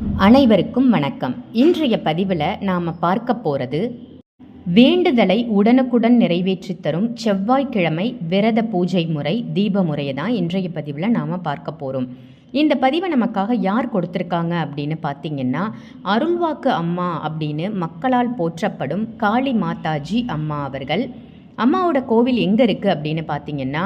அனைவருக்கும் வணக்கம். இன்றைய பதிவில் நாம் பார்க்க போகிறது வேண்டுதலை உடனுக்குடன் நிறைவேற்றி தரும் செவ்வாய்க்கிழமை விரத பூஜை முறை தீப முறையை தான் இன்றைய பதிவில் நாம் பார்க்க போகிறோம் இந்த பதிவை நமக்காக யார் கொடுத்துருக்காங்க அப்படின்னு பார்த்தீங்கன்னா அருள்வாக்கு அம்மா அப்படின்னு மக்களால் போற்றப்படும் காளி மாதாஜி அம்மா அவர்கள். அம்மாவோட கோவில் எங்கே இருக்குது அப்படின்னு பார்த்தீங்கன்னா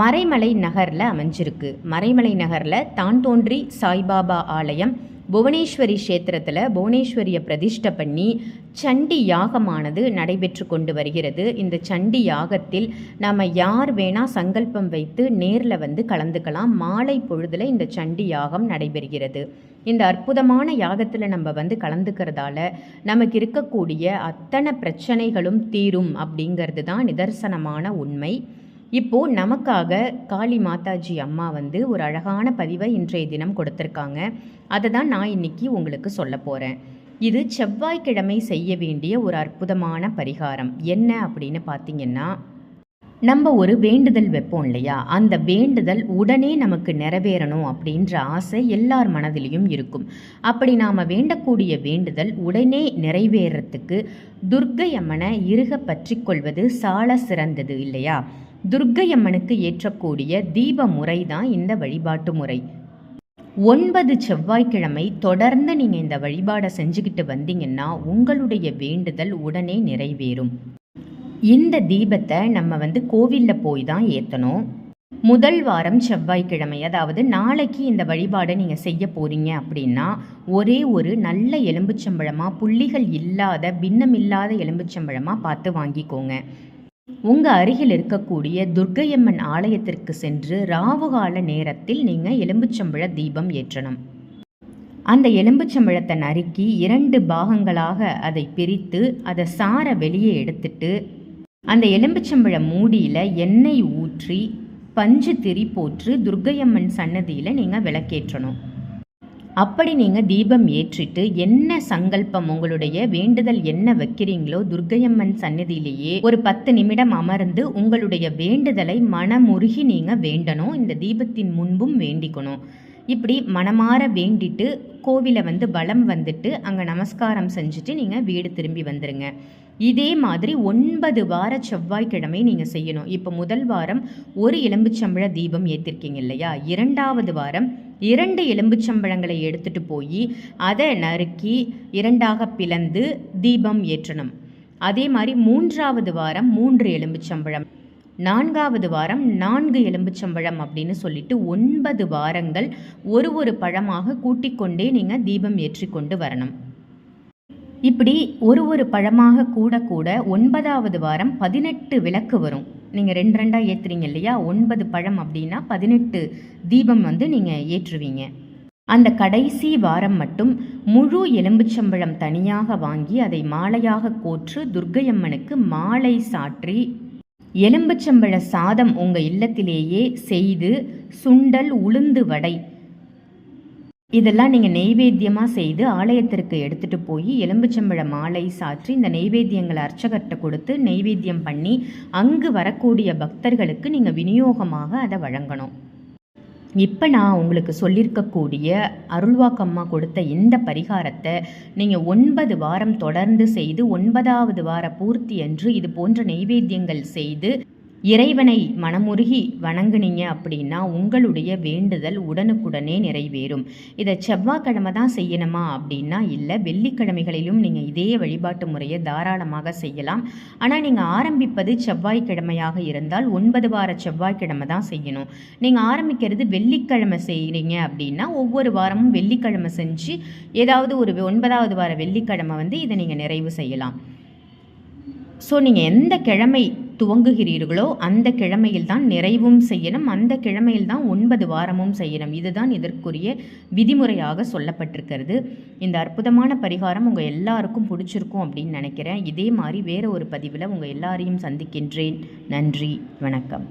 மறைமலை நகரில் அமைஞ்சிருக்கு. மறைமலை நகரில் தான் தோன்றி சாய்பாபா ஆலயம் புவனேஸ்வரி க்ஷேத்திரத்தில் புவனேஸ்வரியை பிரதிஷ்ட பண்ணி சண்டி யாகமானது நடைபெற்று கொண்டு வருகிறது. இந்த சண்டி யாகத்தில் நம்ம யார் வேணால் சங்கல்பம் வைத்து நேரில் வந்து கலந்துக்கலாம். மாலை பொழுதில் இந்த சண்டி யாகம் நடைபெறுகிறது. இந்த அற்புதமான யாகத்தில் நம்ம வந்து கலந்துக்கிறதால நமக்கு இருக்கக்கூடிய அத்தனை பிரச்சனைகளும் தீரும் அப்படிங்கிறது தான் நிதர்சனமான உண்மை. இப்போது நமக்காக காளி மாதாஜி அம்மா வந்து ஒரு அழகான பதிவை இன்றைய தினம் கொடுத்துருக்காங்க. அதை தான் நான் இன்னைக்கு உங்களுக்கு சொல்ல போகிறேன் இது செவ்வாய்க்கிழமை செய்ய வேண்டிய ஒரு அற்புதமான பரிகாரம். என்ன அப்படின்னு பார்த்தீங்கன்னா நம்ம ஒரு வேண்டுதல் வைப்போம் இல்லையா? அந்த வேண்டுதல் உடனே நமக்கு நிறைவேறணும் அப்படின்ற ஆசை எல்லார் மனதிலையும் இருக்கும். அப்படி நாம் வேண்டக்கூடிய வேண்டுதல் உடனே நிறைவேறத்துக்கு துர்க்கை அம்மனை இருக பற்றி கொள்வது சால சிறந்தது இல்லையா? துர்க்கையம்மனுக்கு ஏற்றக்கூடிய தீப முறை தான் இந்த வழிபாட்டு முறை. ஒன்பது செவ்வாய்க்கிழமை தொடர்ந்து நீங்கள் இந்த வழிபாடை செஞ்சுக்கிட்டு வந்தீங்கன்னா உங்களுடைய வேண்டுதல் உடனே நிறைவேறும். இந்த தீபத்தை நம்ம வந்து கோவிலில் போய் தான் ஏற்றணும் முதல் வாரம் செவ்வாய்க்கிழமை அதாவது நாளைக்கு இந்த வழிபாடை நீங்கள் செய்ய போகிறீங்க அப்படின்னா ஒரே ஒரு நல்ல எலும்புச்சம்பழமாக புள்ளிகள் இல்லாத பின்னமில்லாத எலும்புச்சம்பழமாக பார்த்து வாங்கிக்கோங்க. உங்கள் அருகில் இருக்கக்கூடிய துர்க்கையம்மன் ஆலயத்திற்கு சென்று ராவுகால நேரத்தில் நீங்கள் எலும்புச்சம்பழ தீபம் ஏற்றணும். அந்த எலும்புச்சம்பழத்தை நறுக்கி இரண்டு பாகங்களாக அதை பிரித்து அதை சார வெளியே எடுத்துட்டு அந்த எலும்புச்சம்பழ மூடியில் எண்ணெய் ஊற்றி பஞ்சு திரி போற்று துர்க்கையம்மன் சன்னதியில் நீங்கள் விளக்கேற்றணும். அப்படி நீங்கள் தீபம் ஏற்றிட்டு என்ன சங்கல்பம் உங்களுடைய? வேண்டுதல் என்ன வைக்கிறீங்களோ? துர்கையம்மன் சன்னதியிலேயே ஒரு பத்து நிமிடம் அமர்ந்து உங்களுடைய வேண்டுதலை மனமுருகி நீங்கள் வேண்டணும். இந்த தீபத்தின் முன்பும் வேண்டிக்கணும். இப்படி மனமாற வேண்டிட்டு கோவிலை வந்து பலம் வந்துட்டு அங்கே நமஸ்காரம் செஞ்சுட்டு நீங்கள் வீடு திரும்பி வந்துடுங்க இதே மாதிரி ஒன்பது வார செவ்வாய்க்கிழமை நீங்கள் செய்யணும். இப்போ முதல் வாரம் ஒரு எலும்புச்சம்பழ தீபம் ஏற்றிருக்கீங்க இல்லையா? இரண்டாவது வாரம் இரண்டு எலும்புச்சம்பழங்களை எடுத்துகிட்டு போய் அதை நறுக்கி இரண்டாக பிளந்து தீபம் ஏற்றணும். அதே மாதிரி மூன்றாவது வாரம் மூன்று எலும்புச்சம்பழம் நான்காவது வாரம் நான்கு எலும்புச்சம்பழம் அப்படின்னு சொல்லிட்டு ஒன்பது வாரங்கள் ஒரு ஒரு பழமாக கூட்டிக்கொண்டே நீங்கள் தீபம் ஏற்றி கொண்டு வரணும். இப்படி ஒரு ஒரு பழமாக கூட கூட ஒன்பதாவது வாரம் பதினெட்டு விளக்கு வரும். நீங்கள் ரெண்டு ரெண்டாக ஏற்றுறீங்க இல்லையா? ஒன்பது பழம் அப்படின்னா பதினெட்டு தீபம் வந்து நீங்கள் ஏற்றுவீங்க. அந்த கடைசி வாரம் மட்டும் முழு எலும்புச்சம்பழம் தனியாக வாங்கி அதை மாலையாக கோற்று துர்க்கையம்மனுக்கு மாலை சாற்றி எலும்புச்சம்பழ சாதம் உங்கள் இல்லத்திலேயே செய்து சுண்டல் உளுந்து வடை இதெல்லாம் நீங்கள் நெய்வேத்தியமாக செய்து ஆலயத்திற்கு எடுத்துகிட்டு போய் எலும்புச்சம்பழ மாலை சாற்றி இந்த நெய்வேத்தியங்களை அர்ச்சகர்கிட்ட கொடுத்து நெய்வேத்தியம் பண்ணி அங்கு வரக்கூடிய பக்தர்களுக்கு நீங்கள் விநியோகமாக அதை வழங்கணும். இப்போ நான் உங்களுக்கு சொல்லியிருக்கக்கூடிய அருள்வாக்கம்மா கொடுத்த இந்த பரிகாரத்தை நீங்கள் ஒன்பது வாரம் தொடர்ந்து செய்து ஒன்பதாவது வார பூர்த்தி அன்று இது போன்ற நெய்வேத்தியங்கள் செய்து இறைவனை மனமுருகி வணங்குனீங்க அப்படின்னா உங்களுடைய வேண்டுதல் உடனுக்குடனே நிறைவேறும். இதை செவ்வாய்க்கிழமை தான் செய்யணுமா அப்படின்னா இல்லை வெள்ளிக்கிழமைகளிலும் நீங்கள் இதே வழிபாட்டு முறையை தாராளமாக செய்யலாம். ஆனால் நீங்கள் ஆரம்பிப்பது செவ்வாய்க்கிழமையாக இருந்தால் ஒன்பது வார செவ்வாய்க்கிழமை தான் செய்யணும். நீங்கள் ஆரம்பிக்கிறது வெள்ளிக்கிழமை செய்கிறீங்க அப்படின்னா ஒவ்வொரு வாரமும் வெள்ளிக்கிழமை செஞ்சு ஏதாவது ஒரு ஒன்பதாவது வார வெள்ளிக்கிழமை வந்து இதை நீங்கள் நிறைவு செய்யலாம். ஸோ நீங்கள் எந்த கிழமை துவங்குகிறீர்களோ அந்த கிழமையில் தான் நிறைவும் செய்யணும். அந்த கிழமையில் தான் ஒன்பது வாரமும் செய்யணும். இதுதான் இதற்குரிய விதிமுறையாக சொல்லப்பட்டிருக்கிறது. இந்த அற்புதமான பரிகாரம் உங்கள் எல்லாருக்கும் பிடிச்சிருக்கும் அப்படின்னு நினைக்கிறேன். இதே மாதிரி வேறு ஒரு பதிவில் உங்கள் எல்லாரையும் சந்திக்கின்றேன். நன்றி. வணக்கம்.